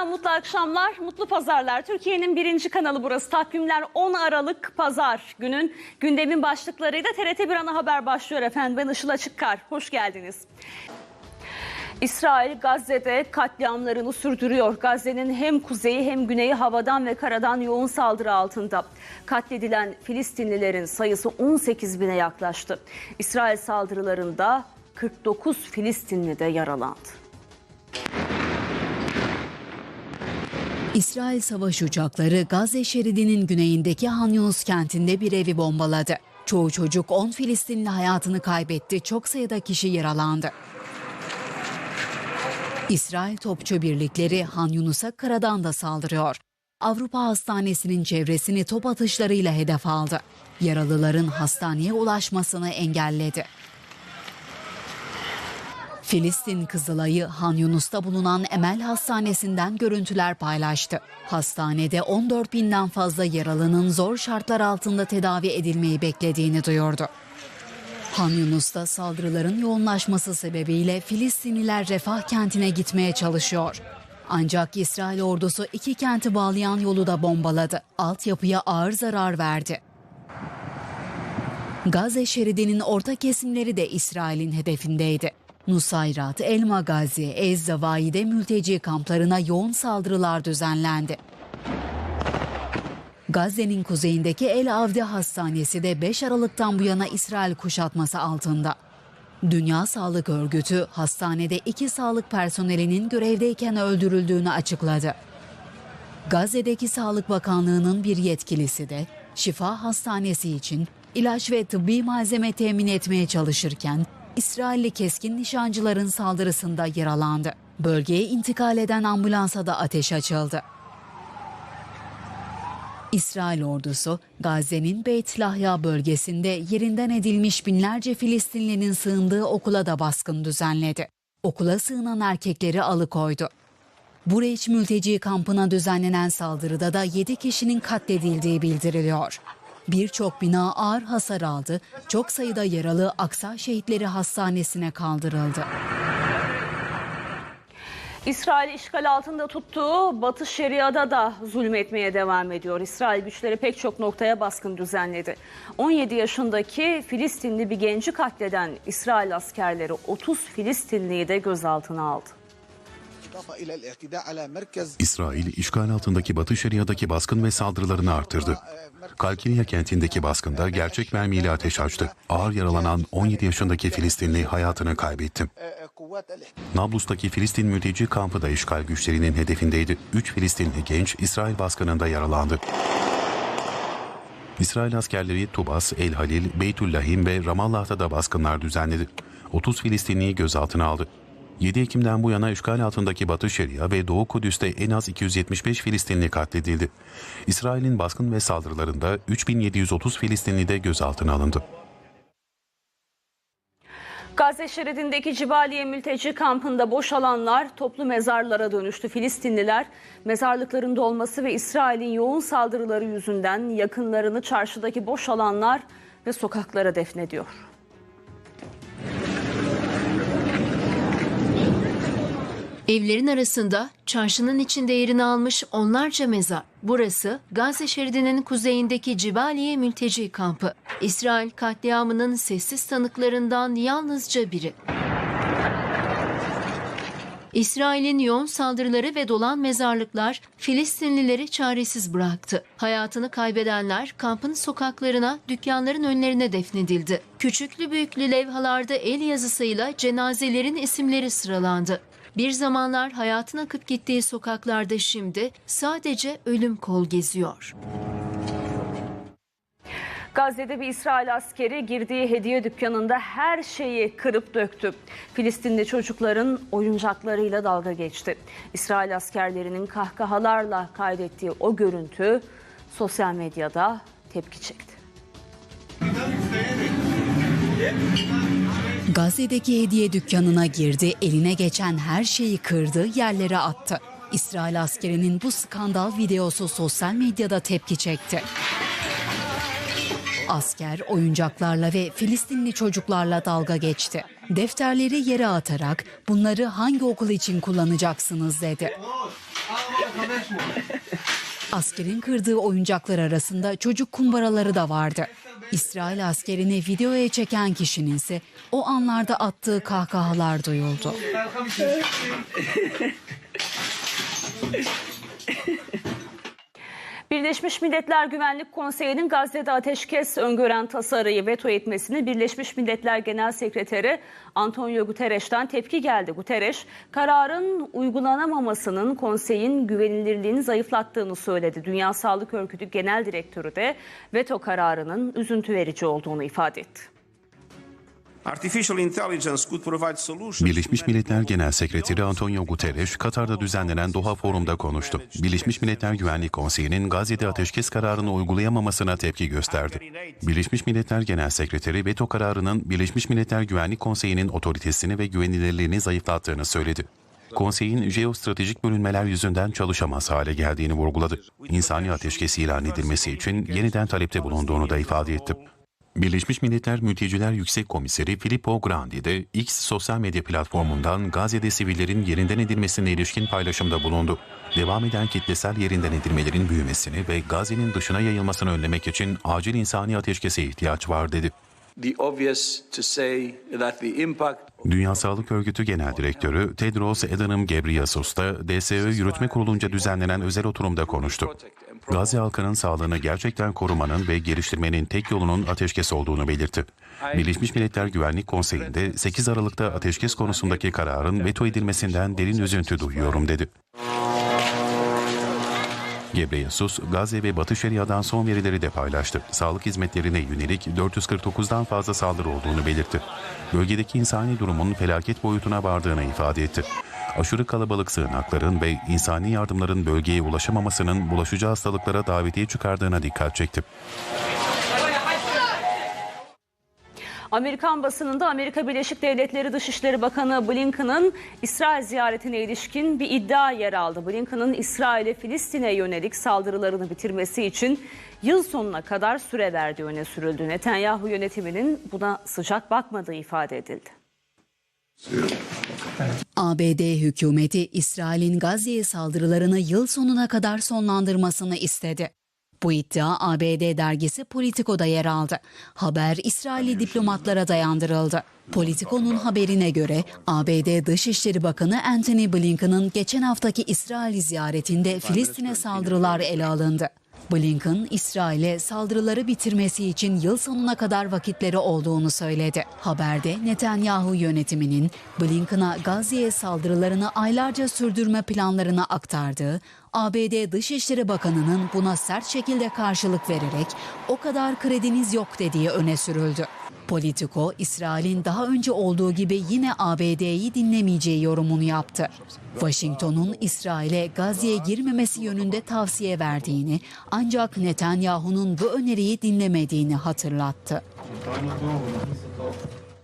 Efendim mutlu akşamlar, mutlu pazarlar. Türkiye'nin birinci kanalı burası. Takvimler 10 Aralık Pazar günün gündemin başlıklarıyla TRT 1 ana haber başlıyor efendim. Ben Işıl Açıkkar. Hoş geldiniz. İsrail Gazze'de katliamlarını sürdürüyor. Gazze'nin hem kuzeyi hem güneyi havadan ve karadan yoğun saldırı altında. Katledilen Filistinlilerin sayısı 18 bine yaklaştı. İsrail saldırılarında 49 Filistinli de yaralandı. İsrail savaş uçakları Gazze şeridinin güneyindeki Han Yunus kentinde bir evi bombaladı. Çoğu çocuk 10 Filistinli hayatını kaybetti, çok sayıda kişi yaralandı. İsrail topçu birlikleri Han Yunus'a karadan da saldırıyor. Avrupa Hastanesi'nin çevresini top atışlarıyla hedef aldı. Yaralıların hastaneye ulaşmasını engelledi. Filistin Kızılay'ı Han Yunus'ta bulunan Emel Hastanesi'nden görüntüler paylaştı. Hastanede 14 binden fazla yaralının zor şartlar altında tedavi edilmeyi beklediğini duyurdu. Han Yunus'ta saldırıların yoğunlaşması sebebiyle Filistinliler Refah kentine gitmeye çalışıyor. Ancak İsrail ordusu iki kenti bağlayan yolu da bombaladı. Altyapıya ağır zarar verdi. Gazze şeridinin orta kesimleri de İsrail'in hedefindeydi. Nusayrat, El Magazi, Ez Zavai'de mülteci kamplarına yoğun saldırılar düzenlendi. Gazze'nin kuzeyindeki El Avde Hastanesi de 5 Aralık'tan bu yana İsrail kuşatması altında. Dünya Sağlık Örgütü hastanede iki sağlık personelinin görevdeyken öldürüldüğünü açıkladı. Gazze'deki Sağlık Bakanlığı'nın bir yetkilisi de Şifa Hastanesi için ilaç ve tıbbi malzeme temin etmeye çalışırken İsrailli keskin nişancıların saldırısında yaralandı. Bölgeye intikal eden ambulansa da ateş açıldı. İsrail ordusu Gazze'nin Beit Lahya bölgesinde yerinden edilmiş binlerce Filistinlinin sığındığı okula da baskın düzenledi. Okula sığınan erkekleri alıkoydu. Bureç mülteci kampına düzenlenen saldırıda da 7 kişinin katledildiği bildiriliyor. Birçok bina ağır hasar aldı, çok sayıda yaralı Aksa Şehitleri Hastanesi'ne kaldırıldı. İsrail işgal altında tuttuğu Batı Şeria'da da zulmetmeye devam ediyor. İsrail güçleri pek çok noktaya baskın düzenledi. 17 yaşındaki Filistinli bir genci katleden İsrail askerleri 30 Filistinliyi de gözaltına aldı. İsrail işgal altındaki Batı Şeria'daki baskın ve saldırılarını artırdı. Kalkinia kentindeki baskında gerçek mermiyle ateş açtı. Ağır yaralanan 17 yaşındaki Filistinli hayatını kaybetti. Nablus'taki Filistin mülteci kampı da işgal güçlerinin hedefindeydi. 3 Filistinli genç İsrail baskınında yaralandı. İsrail askerleri Tubas, El Halil, Beytüllahim ve Ramallah'ta da baskınlar düzenledi. 30 Filistinliyi gözaltına aldı. 7 Ekim'den bu yana işgal altındaki Batı Şeria ve Doğu Kudüs'te en az 275 Filistinli katledildi. İsrail'in baskın ve saldırılarında 3730 Filistinli de gözaltına alındı. Gazze şeridindeki Cibaliye mülteci kampında boş alanlar toplu mezarlara dönüştü. Filistinliler mezarlıkların dolması ve İsrail'in yoğun saldırıları yüzünden yakınlarını çarşıdaki boş alanlar ve sokaklara defnediyor. Evlerin arasında çarşının içinde yerini almış onlarca mezar. Burası Gazze şeridinin kuzeyindeki Cibaliye mülteci kampı. İsrail katliamının sessiz tanıklarından yalnızca biri. İsrail'in yoğun saldırıları ve dolan mezarlıklar Filistinlileri çaresiz bıraktı. Hayatını kaybedenler kampın sokaklarına, dükkanların önlerine defnedildi. Küçüklü büyüklü levhalarda el yazısıyla cenazelerin isimleri sıralandı. Bir zamanlar hayatın akıp gittiği sokaklarda şimdi sadece ölüm kol geziyor. Gazze'de bir İsrail askeri girdiği hediye dükkanında her şeyi kırıp döktü. Filistinli çocukların oyuncaklarıyla dalga geçti. İsrail askerlerinin kahkahalarla kaydettiği o görüntü sosyal medyada tepki çekti. Gazze'deki hediye dükkanına girdi, eline geçen her şeyi kırdı, yerlere attı. İsrail askerinin bu skandal videosu sosyal medyada tepki çekti. Asker oyuncaklarla ve Filistinli çocuklarla dalga geçti. Defterleri yere atarak bunları hangi okul için kullanacaksınız dedi. Askerin kırdığı oyuncaklar arasında çocuk kumbaraları da vardı. İsrail askerini videoya çeken kişinin ise o anlarda attığı kahkahalar duyuldu. Birleşmiş Milletler Güvenlik Konseyi'nin Gazze'de ateşkes öngören tasarıyı veto etmesini Birleşmiş Milletler Genel Sekreteri Antonio Guterres'ten tepki geldi. Guterres, kararın uygulanamamasının konseyin güvenilirliğini zayıflattığını söyledi. Dünya Sağlık Örgütü Genel Direktörü de veto kararının üzüntü verici olduğunu ifade etti. Birleşmiş Milletler Genel Sekreteri Antonio Guterres, Katar'da düzenlenen Doha Forum'da konuştu. Birleşmiş Milletler Güvenlik Konseyi'nin Gazze'de ateşkes kararını uygulayamamasına tepki gösterdi. Birleşmiş Milletler Genel Sekreteri veto kararının Birleşmiş Milletler Güvenlik Konseyi'nin otoritesini ve güvenilirliğini zayıflattığını söyledi. Konseyin jeostratejik bölünmeler yüzünden çalışamaz hale geldiğini vurguladı. İnsani ateşkes ilan edilmesi için yeniden talepte bulunduğunu da ifade etti. Birleşmiş Milletler Mülteciler Yüksek Komiseri Filippo Grandi de X sosyal medya platformundan Gazze'de sivillerin yerinden edilmesine ilişkin paylaşımda bulundu. Devam eden kitlesel yerinden edilmelerin büyümesini ve Gazze'nin dışına yayılmasını önlemek için acil insani ateşkese ihtiyaç var dedi. Dünya Sağlık Örgütü Genel Direktörü Tedros Adhanom Ghebreyesus da DSÖ Yürütme Kurulu'nca düzenlenen özel oturumda konuştu. Gazze halkının sağlığını gerçekten korumanın ve geliştirmenin tek yolunun ateşkes olduğunu belirtti. Birleşmiş Milletler Güvenlik Konseyi'nde 8 Aralık'ta ateşkes konusundaki kararın veto edilmesinden derin üzüntü duyuyorum dedi. Gebreyesus, Gazze ve Batı Şeria'dan son verileri de paylaştı. Sağlık hizmetlerine yönelik 449'dan fazla saldırı olduğunu belirtti. Bölgedeki insani durumun felaket boyutuna vardığını ifade etti. Aşırı kalabalık sığınakların ve insani yardımların bölgeye ulaşamamasının bulaşıcı hastalıklara davetiye çıkardığına dikkat çekti. Amerikan basınında Amerika Birleşik Devletleri Dışişleri Bakanı Blinken'ın İsrail ziyaretine ilişkin bir iddia yer aldı. Blinken'ın İsrail'e Filistin'e yönelik saldırılarını bitirmesi için yıl sonuna kadar süre verdiği öne sürüldü. Netanyahu yönetiminin buna sıcak bakmadığı ifade edildi. ABD hükümeti İsrail'in Gazze'ye saldırılarını yıl sonuna kadar sonlandırmasını istedi. Bu iddia ABD dergisi Politico'da yer aldı. Haber İsrailli diplomatlara dayandırıldı. Politico'nun haberine göre ABD Dışişleri Bakanı Antony Blinken'ın geçen haftaki İsrail ziyaretinde Filistin'e saldırılar ele alındı. Blinken, İsrail'e saldırıları bitirmesi için yıl sonuna kadar vakitleri olduğunu söyledi. Haberde Netanyahu yönetiminin Blinken'a Gazze'ye saldırılarını aylarca sürdürme planlarını aktardığı, ABD Dışişleri Bakanı'nın buna sert şekilde karşılık vererek o kadar krediniz yok dediği öne sürüldü. Politico, İsrail'in daha önce olduğu gibi yine ABD'yi dinlemeyeceği yorumunu yaptı. Washington'un İsrail'e Gazze'ye girmemesi yönünde tavsiye verdiğini ancak Netanyahu'nun bu öneriyi dinlemediğini hatırlattı.